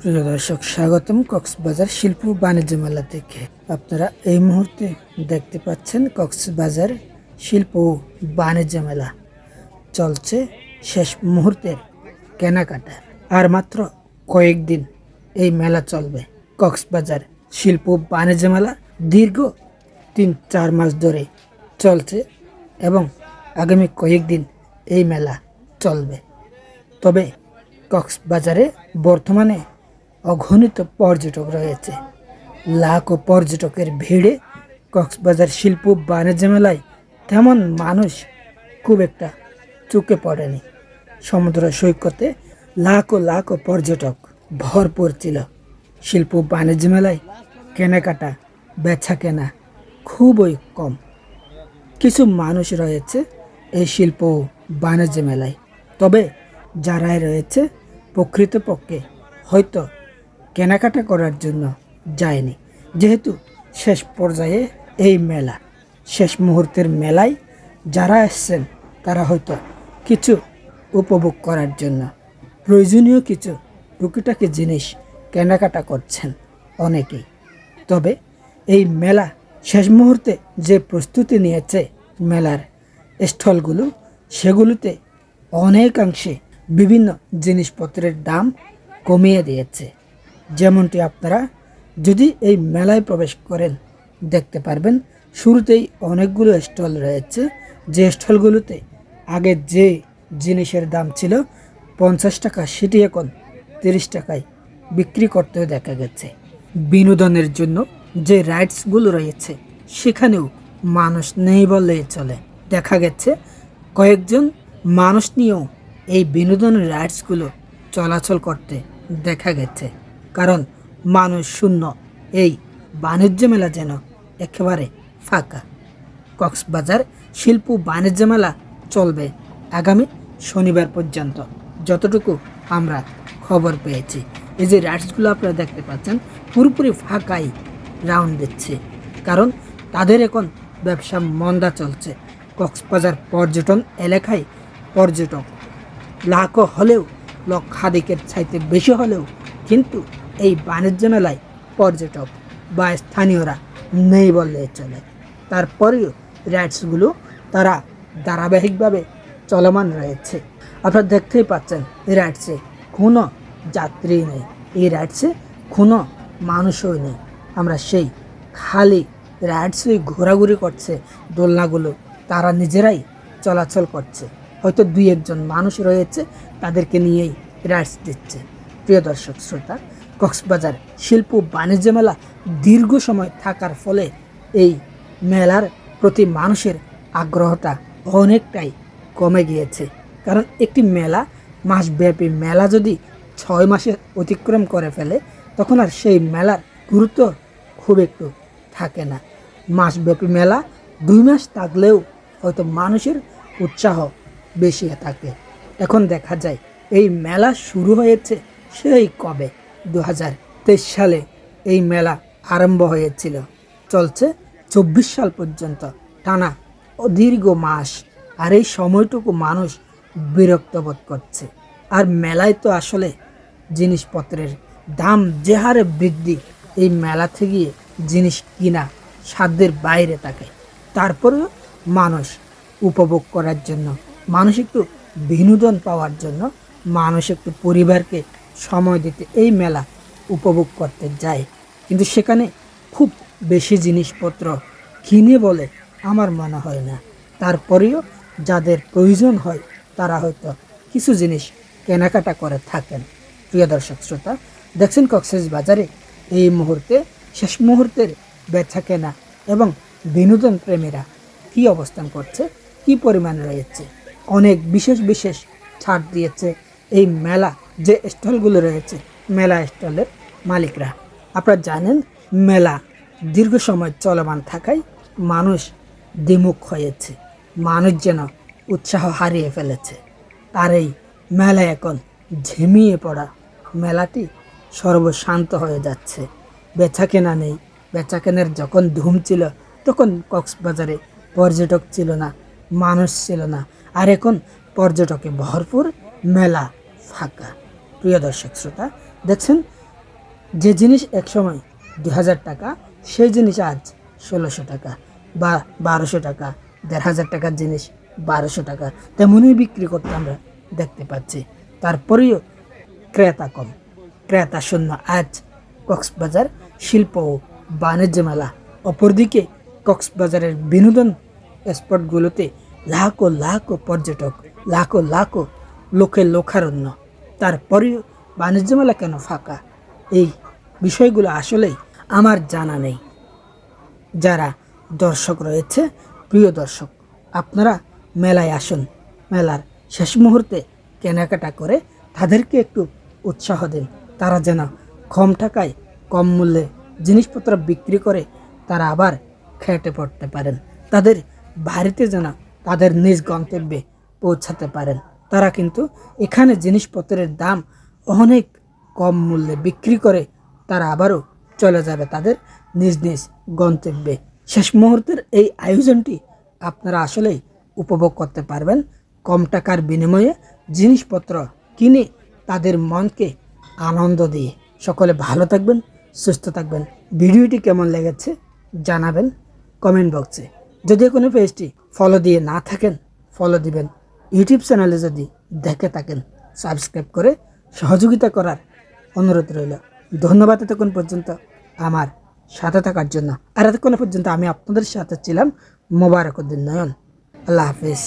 প্রিয় দর্শক স্বাগতম কক্সবাজার শিল্প বাণিজ্য মেলা থেকে। আপনারা এই মুহূর্তে দেখতে পাচ্ছেন কক্সবাজার শিল্প বাণিজ্য মেলা। চলছে শেষ মুহূর্তের কেনাকাটা। আর মাত্র কয়েকদিন এই মেলা চলবে। কক্সবাজার শিল্প বাণিজ্য মেলা দীর্ঘ তিন, চার মাস ধরে চলছে এবং আগামী কয়েকদিন এই মেলা চলবে। তবে কক্সবাজারে বর্তমানে অগণিত পর্যটক রয়েছে। লাখো পর্যটকের ভিড়ে কক্সবাজার শিল্প বাণিজ্য মেলায় তেমন মানুষ খুব একটা চোখে পড়েনি। সমুদ্র সৈকতে লাখো লাখো পর্যটক ভরপুর ছিল। শিল্প বাণিজ্য মেলায় কেনাকাটা বেচা কেনা খুবই কম। কিছু মানুষ রয়েছে এই শিল্প বাণিজ্য মেলায়। তবে যারাই রয়েছে, প্রকৃতপক্ষে হয়তো কেনাকাটা করার জন্য যায়নি। যেহেতু শেষ পর্যায়ে এই মেলা, শেষ মুহূর্তের মেলায় যারা এসছেন, তারা হয়তো কিছু উপভোগ করার জন্য প্রয়োজনীয় কিছু টুকিটাকি জিনিস কেনাকাটা করছেন অনেকেই। তবে এই মেলা শেষ মুহূর্তে যে প্রস্তুতি নিয়েছে মেলার স্টলগুলো, সেগুলোতে অনেকাংশে বিভিন্ন জিনিসপত্রের দাম কমিয়ে দিয়েছে। যেমনটি আপনারা যদি এই মেলায় প্রবেশ করেন, দেখতে পারবেন। শুরুতেই অনেকগুলো স্টল রয়েছে। যে স্টলগুলোতে আগে যে জিনিসের দাম ছিল, পঞ্চাশ টাকা, সেটি এখন তিরিশ টাকায় বিক্রি করতেও দেখা গেছে। বিনোদনের জন্য যে রাইডসগুলো রয়েছে, সেখানেও মানুষ নেই বললেই চলে। দেখা গেছে কয়েকজন মানুষ নিয়েও এই বিনোদনের রাইডসগুলো চলাচল করতে দেখা গেছে। কারণ মানুষ শূন্য। এই বাণিজ্য মেলা যেন একেবারে ফাঁকা। কক্সবাজার শিল্প বাণিজ্য মেলা চলবে আগামী শনিবার পর্যন্ত। যতটুকু আমরা খবর পেয়েছি। এই যে রাইডসগুলো আপনারা দেখতে পাচ্ছেন, পুরোপুরি ফাঁকাই রাউন্ড দিচ্ছে। কারণ তাদের এখন ব্যবসা মন্দা চলছে। কক্সবাজার পর্যটন এলাকায় পর্যটক লাখো হলেও, লক্ষাধিকের চাইতে বেশি হলেও, কিন্তু এই বাণিজ্য মেলায় পর্যটক বা স্থানীয়রা নেই বললে চলে। তারপরেও রাইডসগুলো তারা ধারাবাহিকভাবে চলমান রয়েছে। আপনারা দেখতেই পাচ্ছেন এই রাইডসে কোনো যাত্রী নেই। এই রাইডসে কোনো মানুষও নেই। আমরা সেই খালি রাইডসই ঘোরাঘুরি করছে দোলনাগুলো। তারা নিজেরাই চলাচল করছে। হয়তো দুই একজন মানুষ রয়েছে, তাদেরকে নিয়েই রাইডস দিচ্ছে। প্রিয় দর্শক, শ্রোতা কক্সবাজার শিল্প বাণিজ্য মেলা দীর্ঘ সময় থাকার ফলে এই মেলার প্রতি মানুষের আগ্রহটা অনেকটাই কমে গিয়েছে। কারণ একটি মেলা, মাসব্যাপী মেলা যদি ছয় মাসে অতিক্রম করে ফেলে, তখন আর সেই মেলার গুরুত্ব খুব একটু থাকে না। মাসব্যাপী মেলা দুই মাস থাকলেও হয়তো মানুষের উৎসাহ বেশি থাকে। এখন দেখা যায়, এই মেলা শুরু হয়েছে সেই কবে? দু হাজার তেইশ সালে এই মেলা আরম্ভ হয়েছিল। চলছে চব্বিশ সাল পর্যন্ত। টানা দীর্ঘ মাস আর এই সময়টুকু মানুষ বিরক্ত বোধ করছে। আর মেলায় তো আসলে জিনিসপত্রের দাম যে হারে বৃদ্ধি, এই মেলা থেকে জিনিস কিনা সাধ্যের বাইরে থাকে। তারপরেও মানুষ উপভোগ করার জন্য, মানুষ একটু বিনোদন পাওয়ার জন্য, মানুষ একটু পরিবারকে সময় দিতে এই মেলা উপভোগ করতে যায়। কিন্তু সেখানে খুব বেশি জিনিসপত্র কিনে বলে আমার মনে হয় না। তারপরেও যাদের প্রয়োজন হয়, তারা হয়তো কিছু জিনিস কেনাকাটা করে থাকেন। প্রিয় দর্শক শ্রোতা, দেখছেন কক্সেস বাজারে এই মুহূর্তে, শেষ মুহূর্তের বেচা কেনা এবং বিনোদন প্রেমীরা কী অবস্থান করছে, কি পরিমাণ রয়েছে, অনেক বিশেষ বিশেষ ছাড় দিয়েছে এই মেলা যে স্টলগুলো রয়েছে, মেলা স্টলের মালিকরা। আপনারা জানেন, মেলা দীর্ঘ সময় চলমান থাকায় মানুষ দ্বিমুখ হয়েছে। মানুষ যেন উৎসাহ হারিয়ে ফেলেছে। আর এই মেলা এখন ঝিমিয়ে পড়া মেলাটি সর্বশান্ত হয়ে যাচ্ছে। বেচা কেনা নেই। বেচা কেনার যখন ধুম ছিল, তখন কক্সবাজারে পর্যটক ছিল না, মানুষ ছিল না। আর এখন পর্যটকে ভরপুর মেলা ফাঁকা। প্রিয় দর্শক শ্রোতা, দেখছেন, যে জিনিস একসময় দু হাজার টাকা, সেই জিনিস আজ ষোলোশো টাকা বা বারোশো টাকা, দেড় হাজার টাকার জিনিস বারোশো টাকা। তেমনই বিক্রি করতে আমরা দেখতে পাচ্ছি। তারপরেও ক্রেতা কম। ক্রেতা শূন্য। আজ কক্সবাজার শিল্প ও বাণিজ্য মেলা অপরদিকে কক্সবাজারের বিনোদন স্পটগুলোতে লাখো লাখো পর্যটক, লাখো লাখো লোকের লোকারণ্য তারপরেও বাণিজ্য মেলা কেন ফাঁকা? এই বিষয়গুলো আসলেই আমার জানা নেই। যারা দর্শক রয়েছে, প্রিয় দর্শক, আপনারা মেলায় আসুন। মেলার শেষ মুহূর্তে কেনাকাটা করে তাদেরকে একটু উৎসাহ দিন। তারা যেন কম টাকায় কম মূল্যে জিনিসপত্র বিক্রি করে তারা আবার খেটে পড়তে পারেন। তাদের বাড়িতে যেন তাদের নিজ গন্তব্যে পৌঁছাতে পারেন। তারা কিন্তু এখানে জিনিসপত্রের দাম অনেক কম মূল্যে বিক্রি করে তারা আবারও চলে যাবে তাদের নিজ নিজ গন্তব্যে। শেষ মুহূর্তের এই আয়োজনটি আপনারা আসলেই উপভোগ করতে পারবেন। কম টাকার বিনিময়ে জিনিসপত্র কিনে তাদের মনকে আনন্দ দিয়ে। সকলে ভালো থাকবেন, সুস্থ থাকবেন। ভিডিওটি কেমন লেগেছে জানাবেন কমেন্ট বক্সে। যদি কোনো পেজটি ফলো দিয়ে না থাকেন ফলো দিবেন। ইউটিউব চ্যানেলে যদি দেখে থাকেন, সাবস্ক্রাইব করে সহযোগিতা করার অনুরোধ রইল। ধন্যবাদ এতক্ষণ পর্যন্ত আমার সাথে থাকার জন্য। আর এতক্ষণ পর্যন্ত আমি আপনাদের সাথে ছিলাম মোবারকুদ্দিন নয়ন। আল্লাহ হাফিজ।